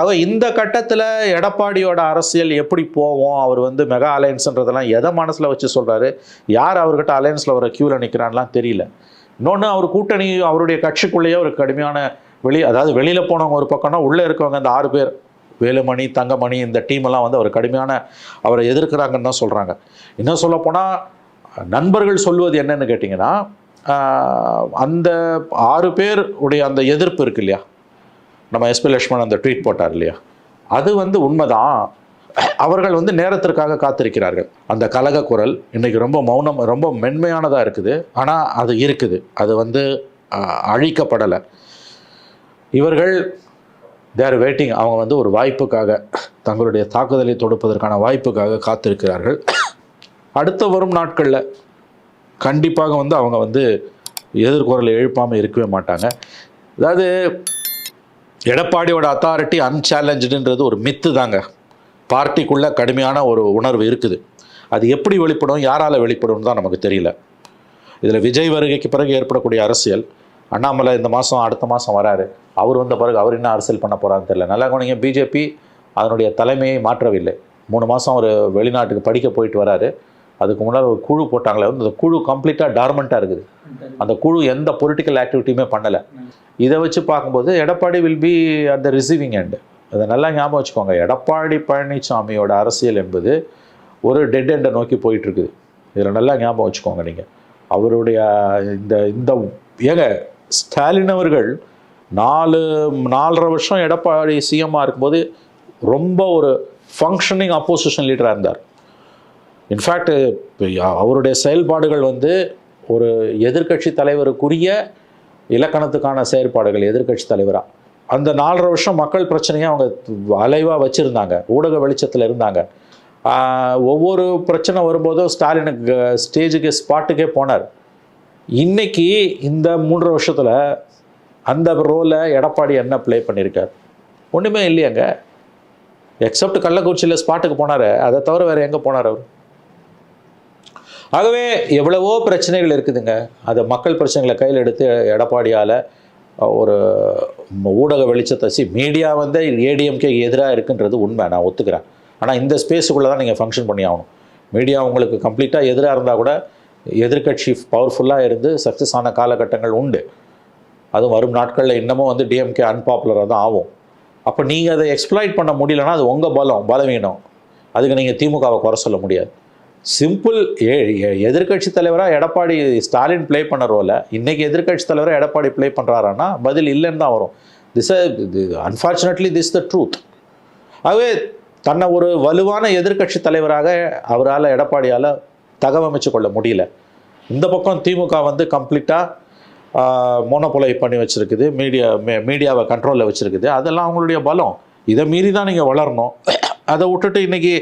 ஆக இந்த கட்டத்தில் எடப்பாடியோட அரசியல் எப்படி போவோம் அவர் வந்து மெகா அலையன்ஸ்ன்றதெல்லாம் எதை மனசில் வச்சு சொல்கிறாரு யார் அவர்கிட்ட அலையன்ஸில் வர க்யூவில் நிற்கிறான்லாம் தெரியல. இன்னொன்று அவர் கூட்டணி அவருடைய கட்சிக்குள்ளேயே ஒரு கடுமையான வெளி அதாவது வெளியில் போனவங்க ஒரு பக்கம்னா உள்ளே இருக்கவங்க அந்த ஆறு பேர் வேலுமணி தங்கமணி இந்த டீமெல்லாம் வந்து அவர் கடுமையான அவரை எதிர்க்கிறாங்கன்னு தான் சொல்கிறாங்க இன்னும் சொல்லப்போனால் நண்பர்கள் சொல்வது என்னன்னு கேட்டிங்கன்னா அந்த ஆறு பேர் உடைய அந்த எதிர்ப்பு இருக்கு இல்லையா? நம்ம எஸ்பி லட்சுமணன் அந்த ட்வீட் போட்டார் இல்லையா? அது வந்து உண்மைதான். அவர்கள் வந்து நேரத்திற்காக காத்திருக்கிறார்கள். அந்த கலக குரல் இன்னைக்கு ரொம்ப மௌனம் ரொம்ப மென்மையானதாக இருக்குது. ஆனால் அது இருக்குது. அது வந்து அழிக்கப்படலை. இவர்கள் தேர் வெயிட்டிங் அவங்க வந்து ஒரு வாய்ப்புக்காக தங்களுடைய தாக்குதலை தொடுப்பதற்கான வாய்ப்புக்காக காத்திருக்கிறார்கள். அடுத்த வரும் நாட்களில் கண்டிப்பாக வந்து அவங்க வந்து எதிர்குரலை எழுப்பாமல் இருக்கவே மாட்டாங்க. அதாவது எடப்பாடியோட அத்தாரிட்டி அன்சேலஞ்சுன்றது ஒரு மித்து தாங்க. பார்ட்டிக்குள்ளே கடுமையான ஒரு உணர்வு இருக்குது. அது எப்படி வெளிப்படும் யாரால் வெளிப்படும் தான் நமக்கு தெரியல. இதில் விஜய் வருகைக்கு பிறகு ஏற்படக்கூடிய அரசியல் அண்ணாமலை இந்த மாதம் அடுத்த மாதம் வராரு. அவர் வந்த பிறகு அவர் என்ன அரசியல் பண்ண போகிறான்னு தெரியல. நல்லா கவனிங்க பிஜேபி அதனுடைய தலைமையை மாற்றவில்லை. மூணு மாதம் அவர் வெளிநாட்டுக்கு படிக்க போயிட்டு வராரு. அதுக்கு முன்னால் ஒரு குழு போட்டாங்களே வந்து அந்த குழு கம்ப்ளீட்டாக டார்மெண்ட்டாக இருக்குது. அந்த குழு எந்த பொலிட்டிக்கல் ஆக்டிவிட்டியுமே பண்ணலை. இதை வச்சு பார்க்கும்போது Edappadi will be at the receiving end அதை நல்லா ஞாபகம் வச்சுக்கோங்க. எடப்பாடி பழனிசாமியோட அரசியல் என்பது ஒரு டெட் எண்டை நோக்கி போயிட்டுருக்குது. இதில் நல்லா ஞாபகம் வச்சுக்கோங்க நீங்கள் அவருடைய இந்த இந்த ஏங்க ஸ்டாலின் அவர்கள் நாலு நாலரை வருஷம் எடப்பாடி சிஎம்மாக இருக்கும்போது ரொம்ப ஒரு ஃபங்க்ஷனிங் அப்போசிஷன் லீடராக இருந்தார். இன்ஃபேக்ட் அவருடைய செயல்பாடுகள் வந்து ஒரு எதிர்க்கட்சி தலைவருக்குரிய இலக்கணத்துக்கான செயற்பாடுகள் எதிர்க்கட்சி தலைவராக அந்த நாலரை வருஷம் மக்கள் பிரச்சனையை அவங்க அலைவாக வச்சுருந்தாங்க. ஊடக வெளிச்சத்தில் இருந்தாங்க. ஒவ்வொரு பிரச்சனை வரும்போதும் ஸ்டாலினுக்கு ஸ்டேஜுக்கு ஸ்பாட்டுக்கே போனார். இன்னைக்கு இந்த மூன்றரை வருஷத்தில் அந்த ரோலை எடப்பாடி என்ன ப்ளே பண்ணியிருக்கார் ஒன்றுமே இல்லையாங்க. எக்ஸப்ட் கள்ளக்குறிச்சியில் ஸ்பாட்டுக்கு போனார். அதை தவிர வேறு எங்கே போனார் அவர்? ஆகவே எவ்வளவோ பிரச்சனைகள் இருக்குதுங்க. அதை மக்கள் பிரச்சனைகளை கையில் எடுத்து எடப்பாடியால் ஒரு ஊடக வெளிச்சத்தை சி மீடியா வந்து ஏடிஎம்கே எதிராக இருக்குன்றது உண்மை. நான் ஒத்துக்கிறேன். ஆனால் இந்த ஸ்பேஸுக்குள்ளே தான் நீங்கள் ஃபங்க்ஷன் பண்ணி ஆகணும். மீடியா உங்களுக்கு கம்ப்ளீட்டாக எதிராக இருந்தால் கூட எதிர்க்கட்சி பவர்ஃபுல்லாக இருந்து சக்ஸஸ் ஆன காலகட்டங்கள் உண்டு. அதுவும் வரும் நாட்களில் இன்னமும் வந்து டிஎம்கே அன்பாப்புலராக தான் ஆகும். அப்போ நீங்கள் அதை எக்ஸ்ப்ளாய்ட் பண்ண முடியலன்னா அது உங்கள் பலம் பலவீனம். அதுக்கு நீங்கள் திமுகவை குறை சொல்ல முடியாது. சிம்பிள் ஏ எதிர்கட்சி தலைவராக எடப்பாடி ஸ்டாலின் ப்ளே பண்ண ரோலை இன்னைக்கு எதிர்க்கட்சி தலைவராக எடப்பாடி ப்ளே பண்ணுறாருன்னா பதில் இல்லைன்னு தான் வரும். This unfortunately this the truth ஆகவே தன்னை ஒரு வலுவான எதிர்க்கட்சி தலைவராக அவரால் எடப்பாடியால் தகவமைச்சு கொள்ள முடியல. இந்த பக்கம் திமுக வந்து கம்ப்ளீட்டாக மோனோபொலை பண்ணி வச்சுருக்குது. மீடியா மீடியாவை கண்ட்ரோலில் வச்சுருக்குது. அதெல்லாம் அவங்களுடைய பலம். இதை மீறி தான் நீங்கள் வளரணும். அதை விட்டுட்டு இன்றைக்கி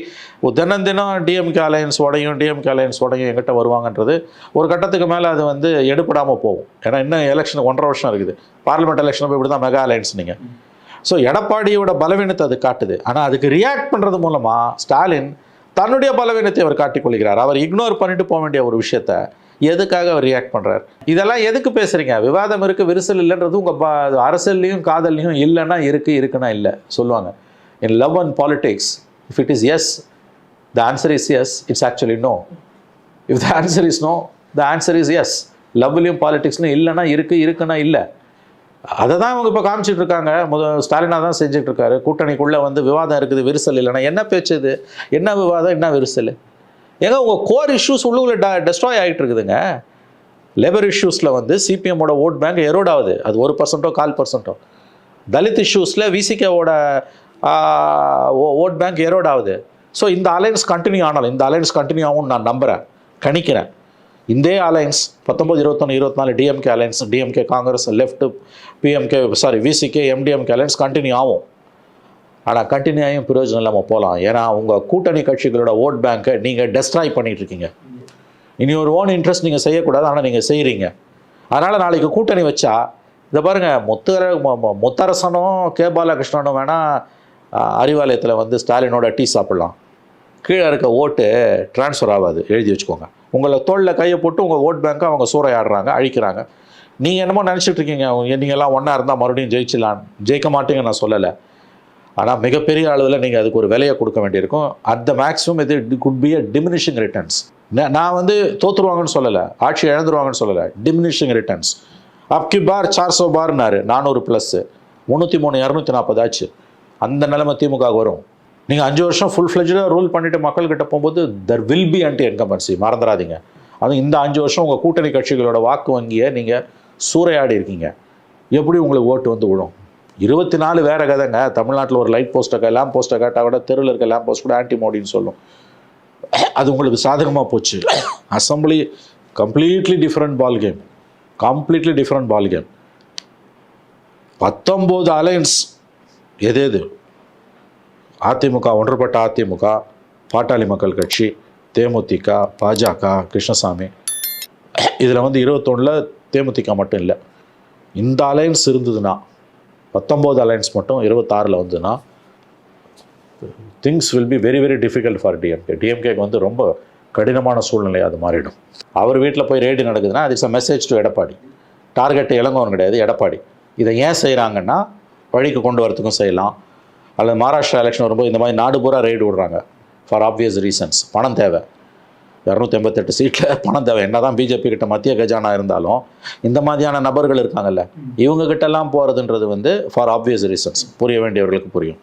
தினம் தினம் டிஎம்கே அலையன்ஸ் உடையும் டிஎம்கே அலையன்ஸ் உடையும் எங்கிட்ட வருவாங்கன்றது ஒரு கட்டத்துக்கு மேலே அது வந்து எடுபடாமல் போகும். ஏன்னா இன்னும் எலெக்ஷன் ஒன்றரை வருஷம் இருக்குது. பார்லிமெண்ட் எலெக்ஷன் இப்படி தான் மெகா அலையன்ஸ் நீங்கள் ஸோ எடப்பாடியோட பலவீனத்தை அது காட்டுது. ஆனால் அதுக்கு ரியாக்ட் பண்ணுறது மூலமாக ஸ்டாலின் தன்னுடைய பலவீனத்தை அவர் காட்டிக்கொள்கிறார் அவர் இக்னோர் பண்ணிட்டு போக வேண்டிய ஒரு விஷயத்த எதுக்காக அவர் ரியாக்ட் பண்ணுறார் இதெல்லாம் எதுக்கு பேசுகிறீங்க விவாதம் இருக்குது விரிசல் இல்லைன்றது உங்கள் அரசியல்லையும் காதல்லையும் இல்லைன்னா இருக்குது இருக்குன்னா இல்லை சொல்லுவாங்க. In love and politics, if it is yes the answer is yes it's actually no if the answer is no the answer is yes லவ்லையும் பாலிடிக்ஸ்லையும் இல்லைன்னா இருக்குது இருக்குன்னா இல்லை. அதை தான் அவங்க இப்போ காமிச்சிட்டு இருக்காங்க. முத ஸ்டாலினாக தான் செஞ்சுட்டு இருக்காரு. கூட்டணிக்குள்ளே வந்து விவாதம் இருக்குது விரிசல் இல்லைன்னா என்ன பேச்சு இது? என்ன விவாதம் என்ன விரிசல்? ஏங்க உங்கள் கோர் இஷ்யூஸ் உள்ளுக்குள்ள ட டெஸ்ட்ராய் ஆகிட்டு இருக்குதுங்க. லேபர் இஷ்யூஸில் வந்து சிபிஎம்மோட ஓட் பேங்க் எரோட் ஆகுது. அது ஒரு பர்சன்ட்டோ கால் பர்சன்ட்டோ தலித் இஷ்யூஸில் விசிகேவோட ஓட் பேங்க் ஏரோட் ஆகுது. ஸோ இந்த அலையன்ஸ் கண்டினியூ ஆனாலும் இந்த அலையன்ஸ் கண்டினியூ ஆகும்னு நான் நம்புகிறேன் கணிக்கிறேன். இந்தே அலையன்ஸ் பத்தொம்பது இருபத்தொன்று இருபத்தி நாலு DMK alliance DMK Congress left PMK sorry VCK MDMK alliance continue ஆகும். ஆனால் கண்டினியூ ஆகியும் பிரயோஜனம் இல்லாமல் போகலாம் ஏன்னா உங்கள் கூட்டணி கட்சிகளோட ஓட் பேங்க்கை நீங்கள் டெஸ்ட்ராய் பண்ணிட்டு இருக்கீங்க. இனி ஒரு ஓன் இன்ட்ரெஸ்ட் நீங்கள் செய்யக்கூடாது ஆனால் நீங்கள் செய்கிறீங்க அதனால் நாளைக்கு கூட்டணி வச்சா இதை பாருங்கள் முத்தர மு- மு- முத்தரசனும் கே பாலகிருஷ்ணனும் வேணால் அறிவாலயத்தில் வந்து ஸ்டாலினோட டீ சாப்பிட்லாம். கீழே இருக்க ஓட்டு ட்ரான்ஸ்ஃபர் ஆகாது. எழுதி வச்சுக்கோங்க. உங்களை தோளில் கையை போட்டு உங்கள் ஓட் பேங்க்கை அவங்க சூறையாடுறாங்க அழிக்கிறாங்க. நீங்கள் என்னமோ நினச்சிட்டு இருக்கீங்க. நீங்கள்லாம் ஒன்றா இருந்தால் மறுபடியும் ஜெயிச்சிடலாம். ஜெயிக்க மாட்டேங்க நான் சொல்லலை. ஆனால் மிகப்பெரிய அளவில் நீங்கள் அதுக்கு ஒரு விலையை கொடுக்க வேண்டியிருக்கும். அட் த மேக்ஸிமம் இது could be a diminishing returns நான் வந்து தோற்றுருவாங்கன்னு சொல்லலை. ஆட்சி இழந்துருவாங்கன்னு சொல்லலை. டிமினிஷிங் ரிட்டர்ன்ஸ் அப்கி பார் சார்சோ பார்னாரு நானூறு ப்ளஸ்ஸு முந்நூற்றி மூணு இரநூத்தி நாற்பது ஆச்சு. அந்த நிலைமை திமுக வரும். நீங்கள் அஞ்சு வருஷம் ஃபுல் ஃப்ளெஜாக ரூல் பண்ணிட்டு மக்கள்கிட்ட போகும்போது there will be anti incumbency மறந்துடாதீங்க. அதுவும் இந்த அஞ்சு வருஷம் உங்கள் கூட்டணி கட்சிகளோட வாக்கு வங்கியை நீங்கள் சூறையாடி இருக்கீங்க. எப்படி உங்களுக்கு ஓட்டு வந்து விழும்? இருபத்தி நாலு வேறு கதைங்க. தமிழ்நாட்டில் ஒரு லைட் போஸ்ட்டை லேம்ப் போஸ்ட்டை கேட்டால் கூட தெருவில் இருக்க லேம்ப் போஸ்ட் கூட ஆன்டி மோடின்னு சொல்லும். அது உங்களுக்கு சாதகமாக போச்சு. Assembly completely different ball game completely different ball game பத்தொம்போது அலையன்ஸ் எது எது? அதிமுக ஒன்றுபட்ட அதிமுக பாட்டாளி மக்கள் கட்சி தேமுதிக பாஜக கிருஷ்ணசாமி. இதில் வந்து இருபத்தொன்னில் தேமுதிக மட்டும் இல்லை. இந்த அலையன்ஸ் இருந்ததுன்னா பத்தொம்போது அலையன்ஸ் மட்டும் இருபத்தாறில் வந்ததுன்னா things will be very very difficult for DMK டிஎம்கேக்கு வந்து ரொம்ப கடினமான சூழ்நிலை அது மாறிடும். அவர் வீட்டில் போய் ரேடி நடக்குதுன்னா அது is message to Edappadi. Target Ilangavan கிடையாது எடப்பாடி. இதை ஏன் செய்கிறாங்கன்னா வழிக்கு கொண்டு வரத்துக்கும் செய்யலாம். அல்லது மகாராஷ்டிரா எலெக்ஷன் வரும்போது இந்த மாதிரி நாடு பூரா ரெய்டு விடுறாங்க. ஃபார் ஆப்வியஸ் ரீசன்ஸ் பணம் தேவை. இரநூத்தி எண்பத்தெட்டு சீட்டில் பணம் தேவை. என்ன தான் பிஜேபி கிட்ட மத்திய கஜானா இருந்தாலும் இந்த மாதிரியான நபர்கள் இருக்காங்கல்ல இவங்க போகிறதுன்றது வந்து ஃபார் ஆப்வியஸ் ரீசன்ஸ் புரிய வேண்டியவர்களுக்கு புரியும்.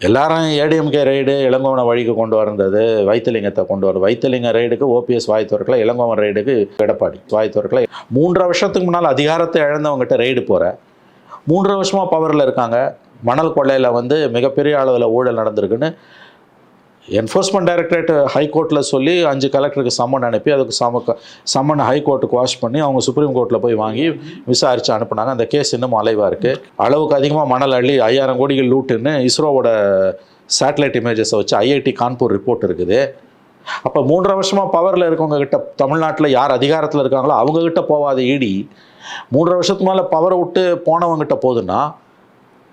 எல்லாரும் ஏடிஎம்கே ரைடு இளங்கோவனை வழிக்கு கொண்டு வந்தது வைத்தலிங்கத்தை கொண்டு வர வைத்தலிங்க ரைடுக்கு ஓபிஎஸ் வாய் திறக்கல இளங்கோவன் ரைடுக்கு எடப்பாடி வாய் திறக்கல. மூன்றரை வருஷத்துக்கு முன்னால் அதிகாரத்தை இழந்தவங்ககிட்ட ரைடு போகிற மூன்றரை வருஷமாக பவரில் இருக்காங்க. மணல் கொள்ளையில் வந்து மிகப்பெரிய அளவில் ஊழல் நடந்திருக்குன்னு என்ஃபோர்ஸ்மெண்ட் டைரக்டரேட் ஹைகோர்ட்டில் சொல்லி அஞ்சு கலெக்டருக்கு சம்மன் அனுப்பி அதுக்கு சம சம்மன் ஹைகோர்ட்டுக்கு வாஷ் பண்ணி அவங்க சுப்ரீம் கோர்ட்டில் போய் வாங்கி விசாரித்து அனுப்புனாங்க. அந்த கேஸ் இன்னும் அலைவாக இருக்குது அளவுக்கு அதிகமாக மணல் அள்ளி ஐயாயிரம் கோடிகள் லூட்டுன்னு இஸ்ரோவோட சேட்டலைட் இமேஜஸை வச்சு ஐஐடி கான்பூர் ரிப்போர்ட் இருக்குது. அப்போ மூன்றரை வருஷமாக பவரில் இருக்கவங்க கிட்ட தமிழ்நாட்டில் யார் அதிகாரத்தில் இருக்காங்களோ அவங்கக்கிட்ட போகாத இடி மூன்றரை வருஷத்துக்கு மேலே பவரை விட்டு போனவங்ககிட்ட போகுதுன்னா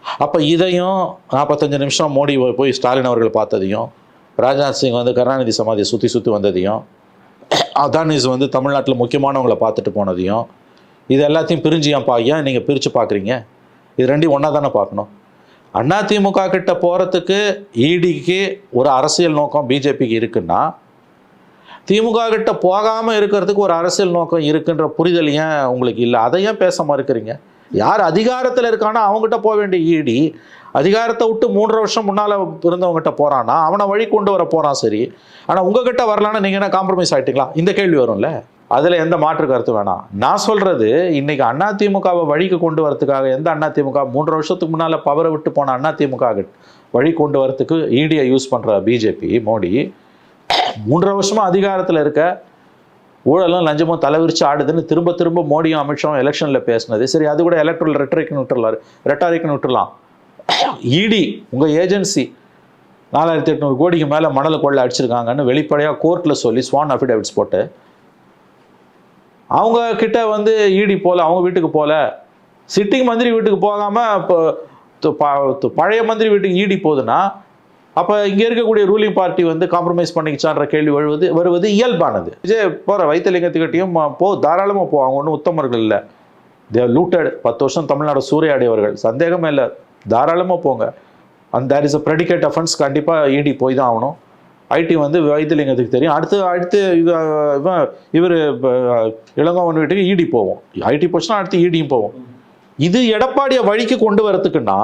அப்போ இதையும் நாற்பத்தஞ்சு நிமிஷம் மோடி போய் ஸ்டாலின் அவர்கள் பார்த்ததையும் ராஜ்நாத் சிங் வந்து கருணாநிதி சமாதியை சுற்றி சுற்றி வந்ததையும் அதானிஸ் வந்து தமிழ்நாட்டில் முக்கியமானவங்களை பார்த்துட்டு போனதையும் இது எல்லாத்தையும் பிரிஞ்சு ஏன் பா ஏன் நீங்கள் பிரித்து பார்க்குறீங்க? இது ரெண்டையும் ஒன்றா தானே பார்க்கணும். அதிமுக கிட்ட போகிறதுக்கு இடிக்கு ஒரு அரசியல் நோக்கம் பிஜேபிக்கு இருக்குன்னா திமுக கிட்ட போகாமல் இருக்கிறதுக்கு ஒரு அரசியல் நோக்கம் இருக்குன்ற புரிதல் ஏன் உங்களுக்கு இல்லை? அதை ஏன் பேச மறுக்கிறீங்க? யார் அதிகாரத்தில் இருக்கானோ அவங்ககிட்ட போக வேண்டிய ஈடி அதிகாரத்தை விட்டு மூன்றரை வருஷம் முன்னால் இருந்தவங்ககிட்ட போகிறான்னா அவனை வழி கொண்டு வர போகிறான் சரி. ஆனால் உங்ககிட்ட வரலான்னு நீங்கள் என்ன காம்ப்ரமைஸ் ஆகிட்டீங்களா இந்த கேள்வி வரும்ல. அதில் எந்த மாற்று கருத்து வேணாம் நான் சொல்கிறது இன்றைக்கி அண்ணா திமுகவை வழிக்கு கொண்டு வரதுக்காக எந்த அண்ணா திமுக மூன்று வருஷத்துக்கு முன்னால் பவரை விட்டு போன அதிமுக வழி கொண்டு வரத்துக்கு ஈடியை யூஸ் பண்ணுற பிஜேபி மோடி மூன்றரை வருஷமாக அதிகாரத்தில் இருக்க ஊழலும் லஞ்சமும் தலைவிரிச்சு ஆடுதுன்னு திரும்ப திரும்ப மோடியும் அமித்ஷாவும் எலெக்ஷனில் பேசினது. சரி அது கூட எலக்ட்ரல் ரெட்டரிக்னு விட்டுறலாம் ரெட்டாரிக்னு விட்டுலாம் இடி உங்கள் ஏஜென்சி நாலாயிரத்தி எட்நூறு கோடிக்கு மேலே மணல் கொள்ளை அடிச்சிருக்காங்கன்னு வெளிப்படையாக கோர்ட்டில் சொல்லி ஸ்வான் அஃபிடேவிட்ஸ் போட்டு அவங்க கிட்ட வந்து இடி போல அவங்க வீட்டுக்கு போல சிட்டிங் மந்திரி வீட்டுக்கு போகாமல் இப்போ பழைய மந்திரி வீட்டுக்கு ஈடி போகுதுன்னா அப்போ இங்கே இருக்கக்கூடிய ரூலிங் பார்ட்டி வந்து காம்ப்ரமைஸ் பண்ணிக்கிச்சான்ற கேள்வி வருவது வருவது இயல்பானது. விஜய் போகிற வைத்தியலிங்கத்துக்கிட்டையும் போ தாராளமாக போ அவங்க ஒன்றும் உத்தமர்கள் இல்லை. தேவ் லூட்டட் பத்து வருஷம் தமிழ்நாடு சூறையாடியவர்கள். சந்தேகமே இல்லை. தாராளமாக போங்க. அந்த there is a predicate offence கண்டிப்பாக ஈடி போய் தான் ஆகணும். ஐடி வந்து வைத்தியலிங்கத்துக்கு தெரியும். அடுத்து அடுத்து இவன் இவர் இளங்கோவன் வீட்டுக்கு ஈடி போவோம். ஐடி போச்சுன்னா அடுத்து ஈடியும் போவோம். இது எடப்பாடியை வழிக்கு கொண்டு வரத்துக்குன்னா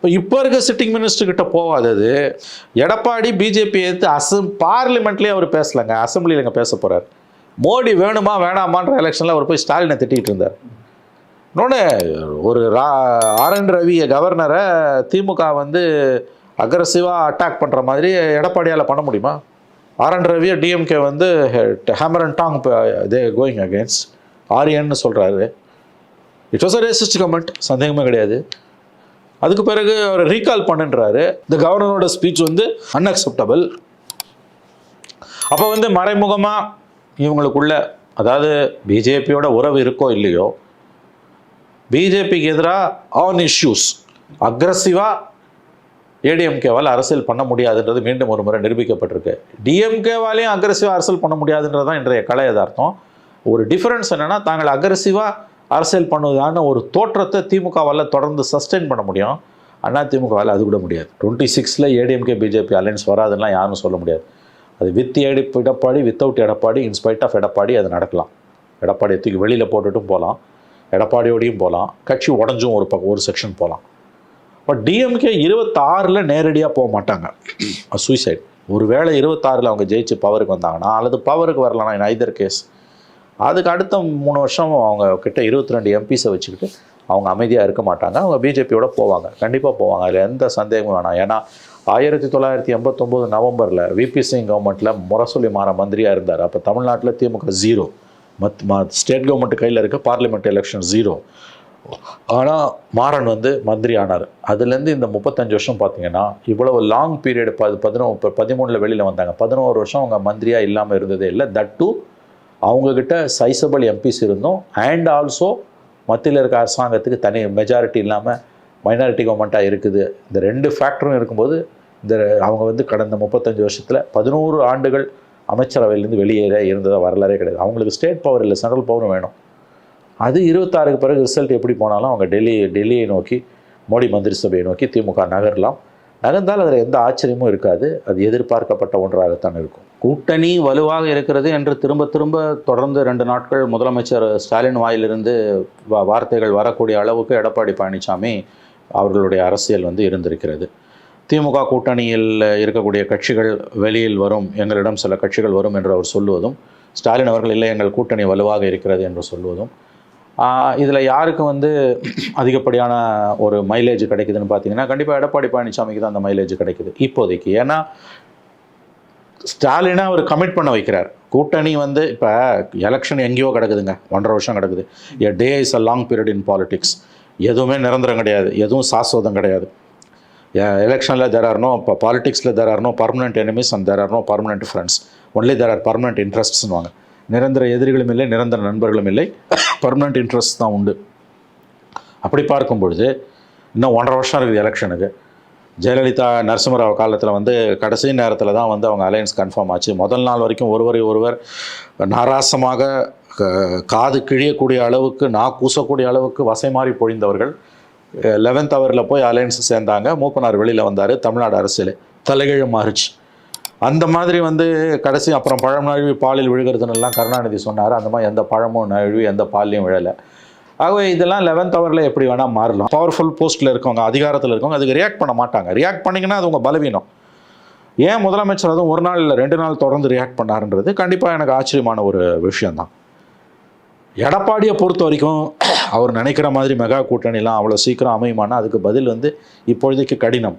இப்போ இப்போ இருக்க சிட்டிங் மினிஸ்டர் கிட்ட போகாதது. எடப்பாடி பிஜேபி எடுத்து அசம் பார்லிமெண்ட்லேயே அவர் பேசலைங்க. அசம்பிளியில் இங்கே பேச போகிறார் மோடி வேணுமா வேணாமான்ற எலெக்ஷனில் அவர் போய் ஸ்டாலினை திட்டிகிட்டு இருந்தார். இன்னொன்று ஒரு ரா ஆர் என் ரவியை கவர்னரை திமுக வந்து அக்ரஸிவாக அட்டாக் பண்ணுற மாதிரி எடப்பாடியால் பண்ண முடியுமா? ஆர் என் ரவியை டிஎம்கே வந்து hammer and tong they going against ஆரியன்னு சொல்கிறாரு it was a racist comment சந்தேகமே கிடையாது. அதுக்கு பிறகு அவர் ரீகால் பண்ணுன்றாரு. இந்த கவர்னரோட ஸ்பீச் வந்து அன்அக்செப்டபிள் அப்போ வந்து மறைமுகமாக இவங்களுக்குள்ள அதாவது பிஜேபியோட உறவு இருக்கோ இல்லையோ பிஜேபிக்கு எதிராக ஆன் இஷ்யூஸ் அக்ரஸிவாக ஏடிஎம்கேவால் அரசியல் பண்ண முடியாதுன்றது மீண்டும் ஒரு முறை நிரூபிக்கப்பட்டிருக்கு. டிஎம்கேவாலையும் அக்ரஸிவாக அரசியல் பண்ண முடியாதுன்றது தான் இன்றைய கலை யதார்த்தம். ஒரு டிஃப்ரென்ஸ் என்னென்னா தாங்கள் அக்ரஸிவாக அரசியல் பண்ணுவதான ஒரு தோற்றத்தை திமுகவால் தொடர்ந்து சஸ்டெயின் பண்ண முடியும். அதிமுகவால் அது கூட முடியாது. டுவெண்ட்டி சிக்ஸில் ஏடிஎம்கே பிஜேபி அலையன்ஸ் வராதுன்னா யாரும் சொல்ல முடியாது. அது with eddy Edappadi without Edappadi in spite of Edappadi அது நடக்கலாம். எடப்பாடியை தூக்கி வெளியில் போட்டுட்டும் போகலாம் எடப்பாடியோடையும் போகலாம் கட்சி உடஞ்சும் ஒரு பக்கம் ஒரு செக்ஷன் போகலாம் பட் டிஎம்கே இருபத்தாறில் நேரடியாக போக மாட்டாங்க. சூசைட் ஒருவேளை இருபத்தாறில் அவங்க ஜெயிச்சு பவருக்கு வந்தாங்கன்னா அல்லது பவருக்கு வரலன்னா இன் ஐதர் கேஸ் அதுக்கு அடுத்த மூணு வருஷம் அவங்க கிட்ட இருபத்தி ரெண்டு எம்பிஸை வச்சுக்கிட்டு அவங்க அமைதியாக இருக்க மாட்டாங்க. அவங்க பிஜேபியோட போவாங்க. கண்டிப்பாக போவாங்க. அதில் எந்த சந்தேகமும் வேணாம். ஏன்னா ஆயிரத்தி தொள்ளாயிரத்தி எண்பத்தொம்போது நவம்பரில் விபி சிங் கவர்மெண்ட்டில் முரசொலி மாற மந்திரியாக இருந்தார். அப்போ தமிழ்நாட்டில் திமுக ஜீரோ மத் மா ஸ்டேட் கவர்மெண்ட் கையில் இருக்க பார்லிமெண்ட் எலெக்ஷன் ஜீரோ ஆனால் மாறன் வந்து மந்திரி ஆனார். அதுலேருந்து இந்த முப்பத்தஞ்சு வருஷம் பார்த்தீங்கன்னா இவ்வளவு லாங் பீரியட் பது பதினோ பதிமூணில் வெளியில் வந்தாங்க. பதினோரு வருஷம் அவங்க மந்திரியாக இல்லாமல் இருந்ததே இல்லை. தட் டூ அவங்கக்கிட்ட சைசபிள் எம்பிஸ் இருந்தோம். அண்ட் ஆல்சோ மத்தியில் இருக்க அரசாங்கத்துக்கு தனி மெஜாரிட்டி இல்லாமல் மைனாரிட்டி கவர்மெண்ட்டாக இருக்குது. இந்த ரெண்டு ஃபேக்டரும் இருக்கும்போது இந்த அவங்க வந்து கடந்த முப்பத்தஞ்சு வருஷத்தில் பதினோரு ஆண்டுகள் அமைச்சரவையிலேருந்து வெளியேற இருந்ததாக வரலாறே கிடையாது. அவங்களுக்கு ஸ்டேட் பவர் இல்லை சென்ட்ரல் பவரும் வேணும். அது இருபத்தாறுக்கு பிறகு ரிசல்ட் எப்படி போனாலும் அவங்க டெல்லி டெல்லியை நோக்கி மோடி மந்திரி சபையை நோக்கி திமுக நகரலாம். நடந்தால் அதில் எந்த ஆச்சரியமும் இருக்காது. அது எதிர்பார்க்கப்பட்ட ஒன்றாகத்தான் இருக்கும். கூட்டணி வலுவாக இருக்கிறது என்று திரும்ப திரும்ப தொடர்ந்து ரெண்டு நாட்கள் முதலமைச்சர் ஸ்டாலின் வாயிலிருந்து வார்த்தைகள் வரக்கூடிய அளவுக்கு எடப்பாடி பழனிசாமி அவர்களுடைய அரசியல் வந்து இருந்திருக்கிறது. திமுக கூட்டணியில் இருக்கக்கூடிய கட்சிகள் வெளியில் வரும் எங்களிடம் சில கட்சிகள் வரும் என்று அவர் சொல்லுவதும் ஸ்டாலின் அவர்கள் இல்லை எங்கள் கூட்டணி வலுவாக இருக்கிறது என்று சொல்லுவதும் இதில் யாருக்கு வந்து அதிகப்படியான ஒரு மைலேஜ் கிடைக்குதுன்னு பார்த்தீங்கன்னா கண்டிப்பாக எடப்பாடி பழனிசாமிக்கு தான் அந்த மைலேஜ் கிடைக்குது இப்போதைக்கு. ஏன்னா ஸ்டாலினை அவர் கமிட் பண்ண வைக்கிறார். கூட்டணி வந்து இப்போ எலெக்ஷன் எங்கேயோ கிடக்குதுங்க. ஒன்றரை வருஷம் கிடக்குது. A day is a long period in politics எதுவுமே நிரந்தரம் கிடையாது. எதுவும் சாஸ்வதம் கிடையாது. எலெக்ஷனில் தெர் ஆர் நோ இப்போ பாலிடிக்ஸில் there are no permanent enemies and there are no permanent friends only there are permanent இன்ட்ரெஸ்ட்ஸ்னுவாங்க நிரந்தர எதிரிகளும் இல்லை நிரந்தர நண்பர்களும் இல்லை. பர்மனெண்ட் இன்ட்ரெஸ்ட் தான் உண்டு. அப்படி பார்க்கும் பொழுது இன்னும் ஒன்றரை வருஷம் இருக்குது எலெக்ஷனுக்கு ஜெயலலிதா நரசிம்மராவ் காலத்தில் வந்து கடைசி நேரத்தில் தான் வந்து அவங்க அலையன்ஸ் கன்ஃபார்ம் ஆச்சு. முதல் நாள் வரைக்கும் ஒருவரை ஒருவர் நாராசமாக க- காது கிழியக்கூடிய அளவுக்கு நா கூசக்கூடிய அளவுக்கு வசை மாறி பொழிந்தவர்கள் லெவன்த் ஹவரில் போய் அலையன்ஸ் சேர்ந்தாங்க. மூப்பனார் வெளியில் வந்தார். தமிழ்நாடு அரசியல் தலைகீழ மாறுச்சு. அந்த மாதிரி வந்து கடைசி அப்புறம் பழம் நழுவி பாலில் விழுகிறதுன்னெல்லாம் கருணாநிதி சொன்னார். அந்த மாதிரி எந்த பழமும் நழுவி எந்த பால்லையும் விழலை. ஆகவே இதெல்லாம் லெவன்த் ஹவரில் எப்படி வேணால் மாறலாம். பவர்ஃபுல் போஸ்ட்டில் இருக்கவங்க அதிகாரத்தில் இருக்கவங்க அதுக்கு ரியாக்ட் பண்ண மாட்டாங்க. ரியாக்ட் பண்ணிங்கன்னா அது உங்கள் பலவீனம். ஏன் முதலமைச்சர் அதுவும் ஒரு நாள் இல்லை ரெண்டு நாள் தொடர்ந்து ரியாக்ட் பண்ணாருன்றது கண்டிப்பாக எனக்கு ஆச்சரியமான ஒரு விஷயந்தான் எடப்பாடியை பொறுத்த வரைக்கும் அவர் நினைக்கிற மாதிரி மெகா கூட்டணிலாம் அவ்வளோ சீக்கிரம் அமையுமானா அதுக்கு பதில் வந்து இப்பொழுதைக்கு கடினம்.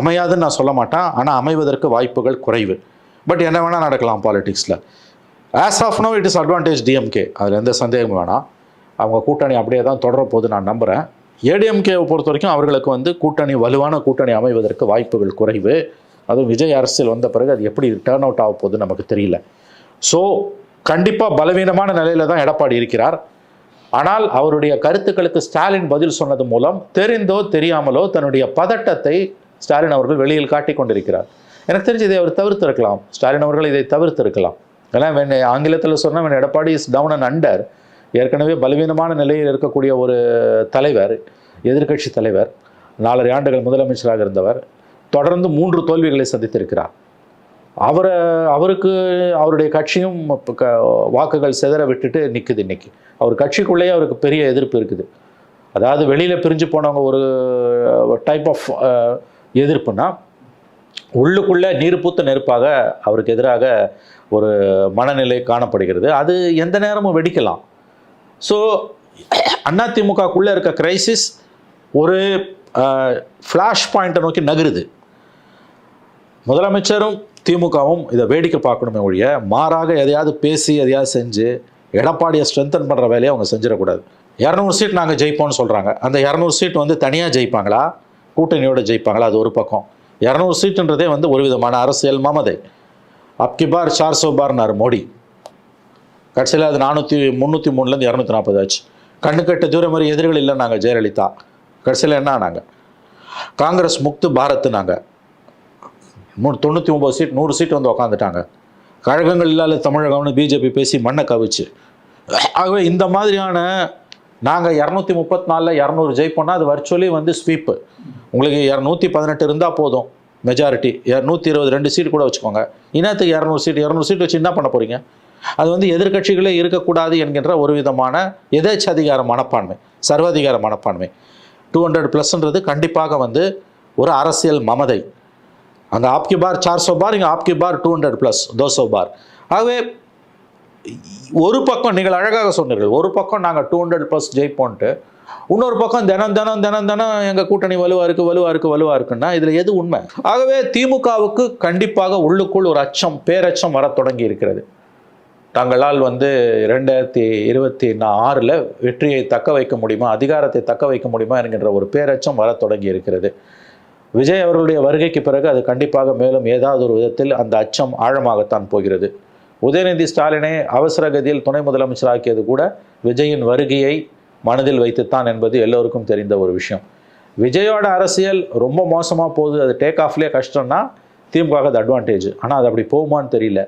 அமையாதுன்னு நான் சொல்ல மாட்டேன். ஆனால் அமைவதற்கு வாய்ப்புகள் குறைவு. பட் என்ன வேணால் நடக்கலாம் பாலிடிக்ஸில் as of now it is advantage DMK அதில் எந்த சந்தேகமும் வேணாம். அவங்க கூட்டணி அப்படியே தான் தொடர போது நான் நம்புகிறேன் ஏடிஎம்கேவை பொறுத்த வரைக்கும் அவர்களுக்கு வந்து கூட்டணி வலுவான கூட்டணி அமைவதற்கு வாய்ப்புகள் குறைவு. அதுவும் விஜய் அரசியல் வந்த பிறகு அது எப்படி டேர்ன் அவுட் ஆக போகுது நமக்கு தெரியல. ஸோ கண்டிப்பாக பலவீனமான நிலையில் தான் எடப்பாடி இருக்கிறார். ஆனால் அவருடைய கருத்துக்களுக்கு ஸ்டாலின் பதில் சொன்னது மூலம் தெரிந்தோ தெரியாமலோ தன்னுடைய பதட்டத்தை ஸ்டாலின் அவர்கள் வெளியில் காட்டிக் கொண்டிருக்கிறார் எனக்கு தெரிஞ்சு இதை அவர் தவிர்த்திருக்கலாம். ஸ்டாலின் அவர்கள் இதை தவிர்த்திருக்கலாம். ஏன்னா when ஆங்கிலத்தில் சொன்னால் when Edappadi is down and under ஏற்கனவே பலவீனமான நிலையில் இருக்கக்கூடிய ஒரு தலைவர் எதிர்க்கட்சி தலைவர் நாலரை ஆண்டுகள் முதலமைச்சராக இருந்தவர் தொடர்ந்து மூன்று தோல்விகளை சந்தித்திருக்கிறார். அவரை அவருக்கு அவருடைய கட்சியும் க வாக்குகள் சிதற விட்டுட்டு நிற்குது இன்னைக்கு. அவர் கட்சிக்குள்ளேயே அவருக்கு பெரிய எதிர்ப்பு இருக்குது. அதாவது வெளியில் பிரிஞ்சு போனவங்க ஒரு டைப் ஆஃப் எதிர்ப்புனா உள்ளுக்குள்ளே நீர்ப்பூத்த நெருப்பாக அவருக்கு எதிராக ஒரு மனநிலை காணப்படுகிறது. அது எந்த நேரமும் வெடிக்கலாம். ஸோ அதிமுகக்குள்ளே இருக்க கிரைசிஸ் ஒரு ஃப்ளாஷ் பாயிண்ட்டை நோக்கி நகருது. முதலமைச்சரும் திமுகவும் இதை வேடிக்கை பார்க்கணுமே ஒழிய மாறாக எதையாவது பேசி எதையாவது செஞ்சு எடப்பாடியை ஸ்ட்ரென்தன் பண்ணுற வேலையை அவங்க செஞ்சிடக்கூடாது. இரநூறு சீட் நாங்கள் ஜெயிப்போம்னு சொல்கிறாங்க அந்த இரநூறு சீட் வந்து தனியாக ஜெயிப்பாங்களா? கூட்டணியோட ஜெயிப்பாங்களா? அது ஒரு பக்கம். இரநூறு சீட்டுன்றதே வந்து ஒரு விதமான அரசியல் மமதை. அப்கி பார் சார் சோ பார்னார் மோடி. கடைசியில் அது நானூற்றி முந்நூற்றி மூணுலேருந்து இரநூத்தி நாற்பது ஆச்சு. கண்ணுக்கட்ட தூரம் மாதிரி எதிரிகள் இல்லை நாங்கள் ஜெயலலிதா. கடைசியில் என்ன ஆனாங்க? காங்கிரஸ் முக்து பாரத் நாங்கள் மூணு தொண்ணூற்றி ஒம்பது சீட் நூறு சீட் வந்து உக்காந்துட்டாங்க. கழகங்கள் இல்லாத தமிழகம்னு பிஜேபி பேசி மண்ணை கவிச்சு. ஆகவே இந்த மாதிரியான நாங்கள் இரநூத்தி முப்பத்தி நாலில் இரநூறு ஜெயிப்போம்னா அது வர்ச்சுவலி வந்து ஸ்வீப்பு உங்களுக்கு இரநூத்தி பதினெட்டு இருந்தால் போதும் மெஜாரிட்டி நூற்றி இருபது ரெண்டு சீட் கூட வச்சுக்கோங்க. இனத்துக்கு இரநூறு சீட் இரநூறு சீட் வச்சு என்ன பண்ண போகிறீங்க அது வந்து எதிர்க்கட்சிகளே இருக்கக்கூடாது என்கின்ற ஒரு விதமான எதேச்சதிகார மனப்பான்மை சர்வாதிகார மனப்பான்மை. டூ ஹண்ட்ரட் ப்ளஸ்ன்றது கண்டிப்பாக வந்து ஒரு அரசியல் மமதை. அங்கே ஆப்கி பார் சார் சோ பார் இங்கே ஆப்கி பார் டூ ஹண்ட்ரட் ப்ளஸ் தோசோ பார். ஆகவே ஒரு பக்கம் நீங்கள் அழகாக சொன்னீர்கள் ஒரு பக்கம் நாங்கள் டூ ஹண்ட்ரட் ப்ளஸ் ஜெயிப்போன்ட்டு இன்னொரு பக்கம் தினம் தினம் தினம் தினம் எங்கள் கூட்டணி வலுவாக இருக்குது வலுவாக இருக்குது வலுவாக இருக்குன்னா இதில் எது உண்மை? ஆகவே திமுகவுக்கு கண்டிப்பாக உள்ளுக்குள் ஒரு அச்சம் பேரச்சம் வரத் தொடங்கி இருக்கிறது. தங்களால் வந்து ரெண்டாயிரத்தி இருபத்தி ஆறில் வெற்றியை தக்க வைக்க முடியுமா அதிகாரத்தை தக்க வைக்க முடியுமா என்கின்ற ஒரு பேரச்சம் வரத் தொடங்கி இருக்கிறது. விஜய் அவர்களுடைய வருகைக்கு பிறகு அது கண்டிப்பாக மேலும் ஏதாவது ஒரு விதத்தில் அந்த அச்சம் ஆழமாகத்தான் போகிறது. உதயநிதி ஸ்டாலினை அவசர கதியில் துணை முதலமைச்சராக்கியது கூட விஜயின் வருகையை மனதில் வைத்துத்தான் என்பது எல்லோருக்கும் தெரிந்த ஒரு விஷயம். விஜயோட அரசியல் ரொம்ப மோசமாக போகுது. அது டேக் ஆஃப்லேயே கஷ்டம்னா திமுக அது அட்வான்டேஜ் ஆனால் அது அப்படி போகுமான்னு தெரியல.